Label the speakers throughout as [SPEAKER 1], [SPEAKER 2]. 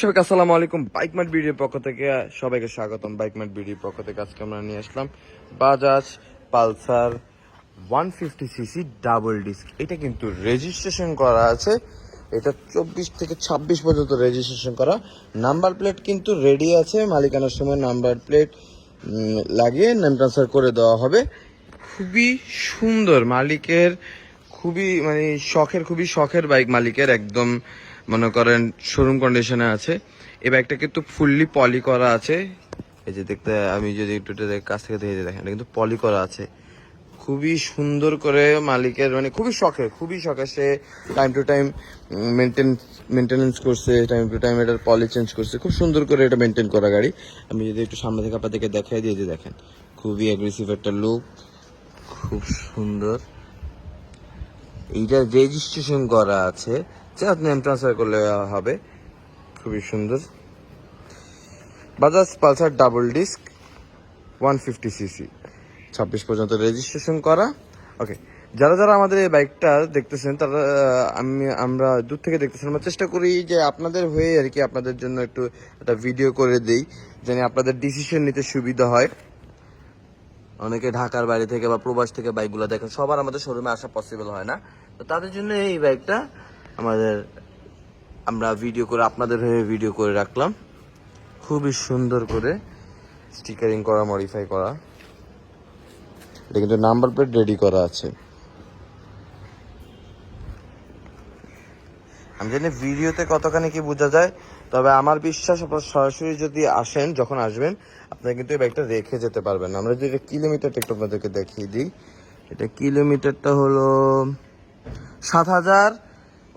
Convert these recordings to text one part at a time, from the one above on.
[SPEAKER 1] সবাইকে আসসালামু আলাইকুম। বাইক মার্ট বিডির পক্ষ থেকে সবাইকে স্বাগতম। বাইক মার্ট বিডির পক্ষ থেকে আজকে আমরা নিয়ে আসলাম Bajaj Pulsar one fifty double disc. এটা কিন্তু রেজিস্ট্রেশন করা আছে। এটা চব্বিশ থেকে ছাব্বিশ পর্যন্ত রেজিস্ট্রেশন করা। নাম্বার প্লেট কিন্তু রেডি আছে। মালিকানার সময় নাম্বার প্লেট লাগিয়ে নেম ট্রান্সফার করে দেওয়া হবে। খুবই সুন্দর মালিকের, খুবই মানে শখের, খুবই শখের বাইক মালিকের। একদম মনে করেন শোরুম কন্ডিশনে আছে। এই বাইকটা কিন্তু ফুললি পলি করা আছে। এই যে দেখতে, আমি যদি একটু কাছ থেকে দেখে দেখেন, এটা কিন্তু পলি করা আছে। খুবই সুন্দর করে মালিকের মানে খুবই শখের খুবই শখের সে time to time maintain maintenance করছে টাইম টু টাইম এটার পলি চেঞ্জ করছে। খুব সুন্দর করে এটা মেনটেন করা গাড়ি। আমি যদি একটু সামনে থেকে আপনাদেরকে দেখাই দিয়ে যে দেখেন, খুবই অ্যাগ্রেসিভ একটা লুক খুব সুন্দর। এইটা রেজিস্ট্রেশন করা আছে। জাস্ট নেম ট্রান্সফার করলে হবে। খুবই সুন্দর। Bajaj Pulsar double disc one fifty CC ছাব্বিশ পর্যন্ত রেজিস্ট্রেশন করা। ওকে যারা যারা আমাদের এই বাইকটা দেখতেছেন, তারা আমি, আমরা দূর থেকে দেখতেছেন, আমরা চেষ্টা করি যে আপনাদের হয়ে আর কি আপনাদের জন্য একটু একটা ভিডিও করে দেই, যেন আপনাদের ডিসিশন নিতে সুবিধা হয়। অনেকে ঢাকার বাইরে থেকে বা প্রবাস থেকে বাইকগুলো দেখেন, সবার আমাদের শোরুমে আসা পসিবল হয় না। তো তাদের জন্য এই বাইকটা আমাদের, আমরা ভিডিও করে আপনাদের হয়ে ভিডিও করে রাখলাম। খুবই সুন্দর করে স্টিকারিং করা মডিফাই করা। এটা কিন্তু নাম্বার প্লেট রেডি করা আছে। আমি জানি ভিডিওতে কতখানি কি বোঝা যায়, তবে আমার বিশ্বাস আপনার সরাসরি যদি আসেন, যখন আসবেন, আপনারা কিন্তু এই বাইকটা রেখে যেতে পারবেন আমরা যদি কিলোমিটারটা একটু আপনাদেরকে দেখিয়ে দিই, এটা কিলোমিটারটা হলো সাত হাজার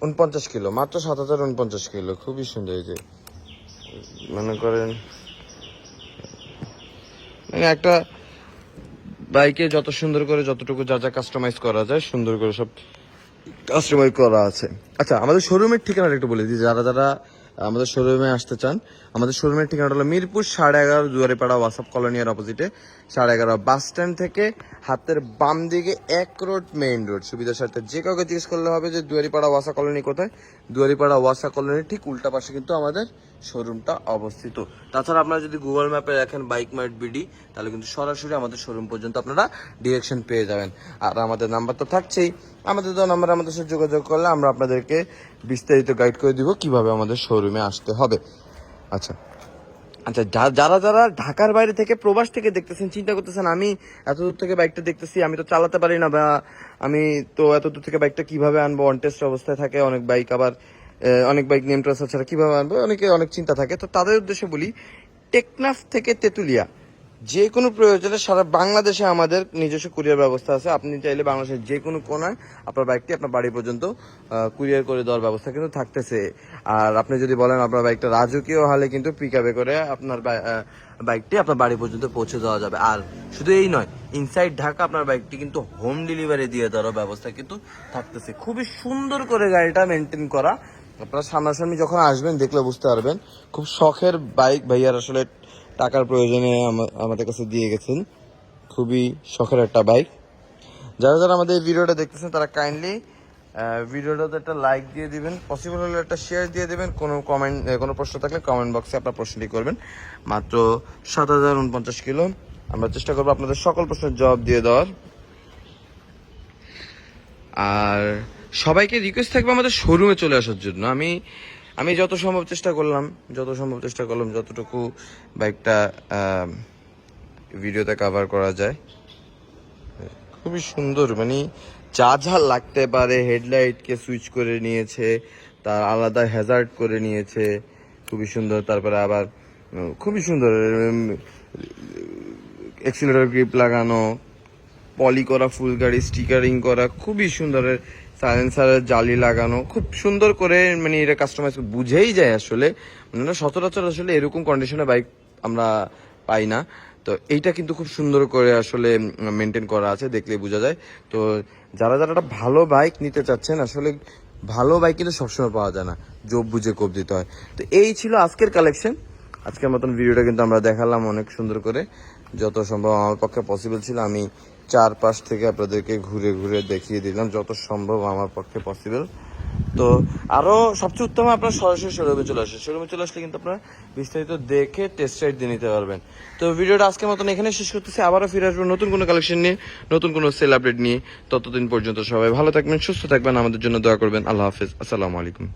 [SPEAKER 1] উনপঞ্চাশ কিলো, মাত্র সাত হাজার উনপঞ্চাশ কিলো, খুবই সুন্দর এই যে। মনে করেন মানে একটা বাইকে যত সুন্দর করে, যতটুকু যা যা কাস্টমাইজ করা যায়, সুন্দর করে সব কাস্টমাইজ করা আছে। আচ্ছা আমাদের শোরুমের ঠিকানাটা একটু বলে দিই, যারা যারা আমাদের শোরুমে আসতে চান, আমাদের শোরুমের ঠিকানাটা হলো মিরপুর সাড়ে এগারো দুয়ারিপাড়া ওয়াসাপ কলোনিয়ার অপোজিটে সাড়ে এগারো বাস স্ট্যান্ড থেকে হাতের বাম দিকে এক রোড মেইন রোড সুবিধা সাথে যে কাউকে জিজ্ঞেস করলে হবে যে দুয়ারিপাড়া ওয়াসা কলোনি কোথায়? দুয়ারিপাড়া ওয়াসা কলোনির ঠিক উল্টা পাশে কিন্তু আমাদের শোরুমটা অবস্থিত। তাছাড়া আপনারা যদি গুগল ম্যাপে রাখেন বাইক মার্ট বিডি তাহলে কিন্তু সরাসরি আমাদের শোরুম পর্যন্ত আপনারা ডিরেকশন পেয়ে যাবেন। আর আমাদের নাম্বার তো থাকছেই, আমাদের তো নাম্বার আমাদের সাথে যোগাযোগ করলে আমরা আপনাদেরকে বিস্তারিত গাইড করে দিব কীভাবে আমাদের শোরুমে আসতে হবে। আচ্ছা। আচ্ছা যারা যারা ঢাকার বাইরে থেকে প্রবাস থেকে দেখতেছেন, চিন্তা করতেছেন, আমি এত দূর থেকে বাইকটা দেখতেছি, আমি তো চালাতে পারি না বা আমি তো এত দূর থেকে বাইকটা কীভাবে আনব? অনটেস্ট অবস্থায় থাকে, অনেক বাইক আবার অনেক বাইক নেম ছাড়া কীভাবে আনব? অনেকে অনেক চিন্তা থাকে। তো তাদের উদ্দেশ্যে বলি, টেকনাফ থেকে তেতুলিয়া। যে কোনো প্রয়োজনে সারা বাংলাদেশে আমাদের নিজস্ব কুরিয়ার ব্যবস্থা আছে। আপনি চাইলে বাংলাদেশের যে কোনো কোনায় আপনার বাইকটি আপনার বাড়ি পর্যন্ত কুরিয়ার করে দেওয়ার ব্যবস্থা কিন্তু থাকতেছে। আর আপনি যদি বলেন আপনার বাইকটা রাজকীয়, হলে কিন্তু পিক আপে করে আপনার বাইকটি আপনার বাড়ি পর্যন্ত পৌঁছে দেওয়া যাবে। আর শুধু এই নয় ইনসাইড ঢাকা আপনার বাইকটি কিন্তু হোম ডেলিভারি দিয়ে দেওয়ার ব্যবস্থা কিন্তু থাকতেছে। খুবই সুন্দর করে গাড়িটা মেনটেন করা। আপনারা সামনাসামনি যখন আসবেন, দেখলে বুঝতে পারবেন, খুব শখের বাইক। ভাইয়ার আসলে টাকার প্রয়োজনে আমা- আমাদের কাছে দিয়ে গেছেন। খুবই শখের একটা বাইক যারা যারা আমাদের ভিডিওটা দেখতেছেন, তারা কাইন্ডলি ভিডিওটাতে একটা লাইক দিয়ে দিবেন। পসিবল হলে একটা শেয়ার দিয়ে দেবেন। কোনো কমেন্ট কোনো প্রশ্ন থাকলে কমেন্ট বক্সে আপনার প্রশ্নটি করবেন। মাত্র সাত হাজার উনপঞ্চাশ কিলো। আমরা চেষ্টা করব আপনাদের সকল প্রশ্নের জবাব দিয়ে দেওয়ার। আর সবাইকে রিকোয়েস্ট থাকবে আমাদের শোরুমে চলে আসার জন্য। আমি আমি যত সম্ভব চেষ্টা করলাম, যত সম্ভব চেষ্টা করলাম যতটুকু বাইকটা ভিডিওতে কভার করা যায়। খুবই সুন্দর মানে যা যা লাগতে পারে হেডলাইটকে সুইচ করে নিয়েছে, তার আলাদা হ্যাজার্ড করে নিয়েছে, খুবই সুন্দর। তারপরে আবার খুবই সুন্দর এক্সিলেটর গ্রিপ লাগানো পলি করা ফুল গাড়ি স্টিকারিং করা, খুবই সুন্দর সাইলেন্সারের জালি লাগানো, খুব সুন্দর করে মানে এটা কাস্টমাইজ বুঝেই যায় আসলে। মানে সচরাচর আসলে এরকম কন্ডিশনে বাইক আমরা পাই না। তো এইটা কিন্তু খুব সুন্দর করে আসলে মেনটেন করা আছে দেখলে বোঝা যায়। তো যারা যারা একটা ভালো বাইক নিতে চাচ্ছেন, আসলে ভালো বাইক কিন্তু সবসময় পাওয়া যায় না। জব বুঝে কোপ দিতে হয়। তো এই ছিল আজকের কালেকশন আজকের মতন ভিডিওটা কিন্তু আমরা দেখালাম অনেক সুন্দর করে। যত সম্ভব আমার পক্ষে পসিবল ছিল, আমি চারপাশ থেকে আপনাদেরকে ঘুরে ঘুরে দেখিয়ে দিলাম, যত সম্ভব আমার পক্ষে পসিবল তো আরও সবচেয়ে উত্তম আপনার সরাসরি শোরুমে চলে আসে। শোরুমে চলে আসলে কিন্তু আপনারা বিস্তারিত দেখে টেস্ট রাইড দিয়ে নিতে পারবেন। তো ভিডিওটা আজকের মতন এখানে শেষ করতেছি। আবারও ফিরে আসব নতুন কোনো কালেকশন নিয়ে, নতুন কোনো সেল আপডেট নিয়ে। ততদিন পর্যন্ত সবাই ভালো থাকবেন, সুস্থ থাকবেন। আমাদের জন্য দোয়া করবেন। আল্লাহ হাফেজ। আসসালামু আলাইকুম।